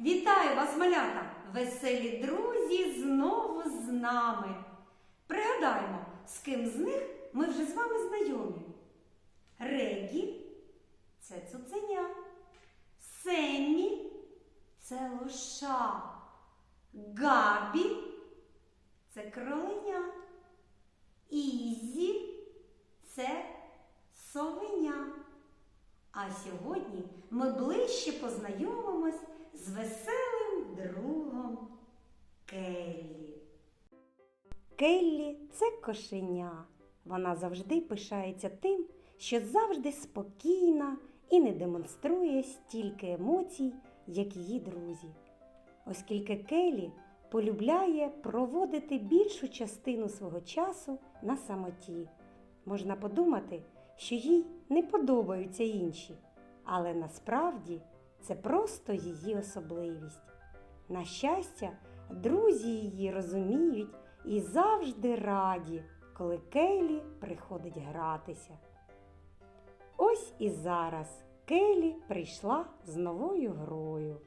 Вітаю вас, малята! Веселі друзі знову з нами. Пригадаємо, з ким з них ми вже з вами знайомі. Регі це цуценя. Семмі це лоша. Габі це кроленя. Ізі це совеня. А сьогодні ми ближче познайомимось з веселим другом Келлі. Келлі це кошеня. Вона завжди пишається тим, що завжди спокійна і не демонструє стільки емоцій, як її друзі. Оскільки Келлі полюбляє проводити більшу частину свого часу на самоті. Можна подумати, що їй не подобаються інші, але насправді це просто її особливість. На щастя, друзі її розуміють і завжди раді, коли Келі приходить гратися. Ось і зараз Келі прийшла з новою грою.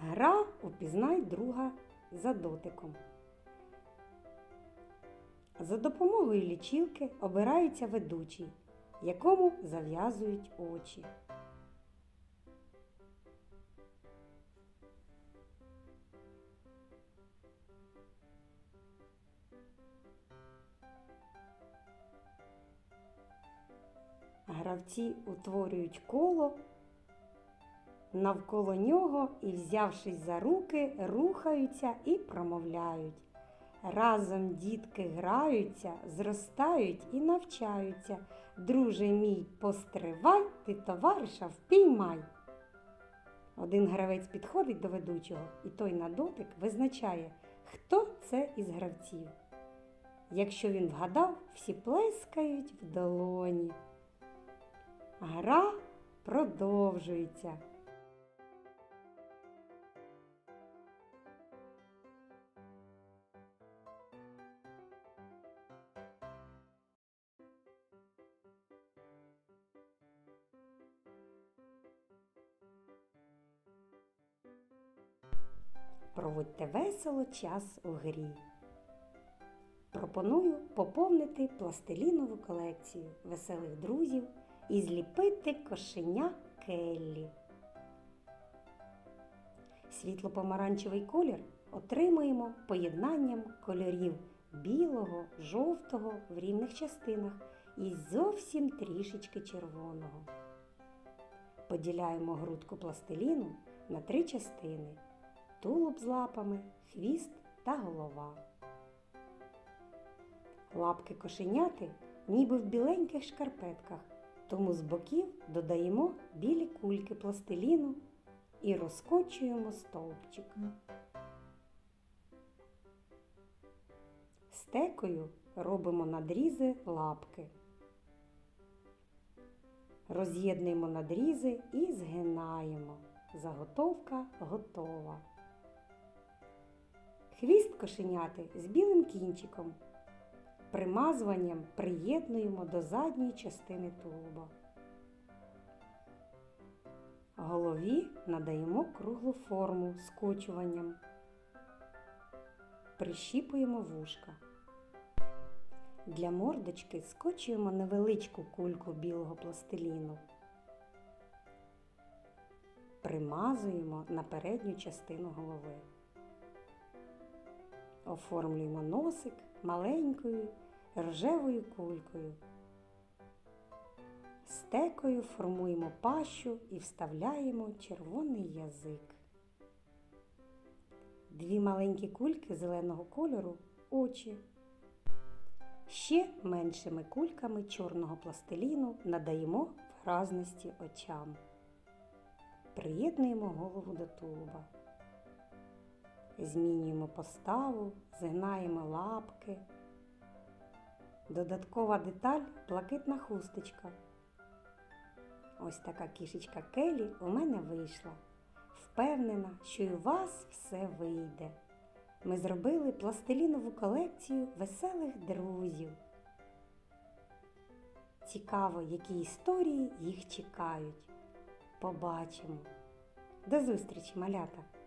Гра упізнай друга за дотиком. За допомогою лічилки обирається ведучий, якому зав'язують очі. Гравці утворюють коло навколо нього і, взявшись за руки, рухаються і промовляють. Разом дітки граються, зростають і навчаються. Друже мій, постривай, ти товариша впіймай. Один гравець підходить до ведучого, і той на дотик визначає, хто це із гравців. Якщо він вгадав, всі плескають в долоні. Гра продовжується. Проводьте весело час у грі. Пропоную поповнити пластилінову колекцію веселих друзів і зліпити кошеня Келлі. Світло-помаранчевий колір отримуємо поєднанням кольорів білого, жовтого в рівних частинах і зовсім трішечки червоного. Поділяємо грудку пластиліну на три частини тулуб з лапами, хвіст та голова. Лапки кошеняти ніби в біленьких шкарпетках, тому з боків додаємо білі кульки пластиліну і розкочуємо стовпчик. Стекою робимо надрізи лапки. Роз'єднуємо надрізи і згинаємо. Заготовка готова. Хвіст кошеняти з білим кінчиком. Примазуванням приєднуємо до задньої частини тулуба. Голові надаємо круглу форму скочуванням. Прищіпуємо вушка. Для мордочки скочуємо невеличку кульку білого пластиліну. Примазуємо на передню частину голови. Оформлюємо носик маленькою рожевою кулькою. Стекою формуємо пащу і вставляємо червоний язик. Дві маленькі кульки зеленого кольору очі. Ще меншими кульками чорного пластиліну надаємо виразності очам. Приєднуємо голову до тулуба. Змінюємо поставу, згинаємо лапки. Додаткова деталь блакитна хусточка. Ось така кішечка Келі у мене вийшла. Впевнена, що і у вас все вийде. Ми зробили пластилінову колекцію веселих друзів. Цікаво, які історії їх чекають. Побачимо. До зустрічі, малята!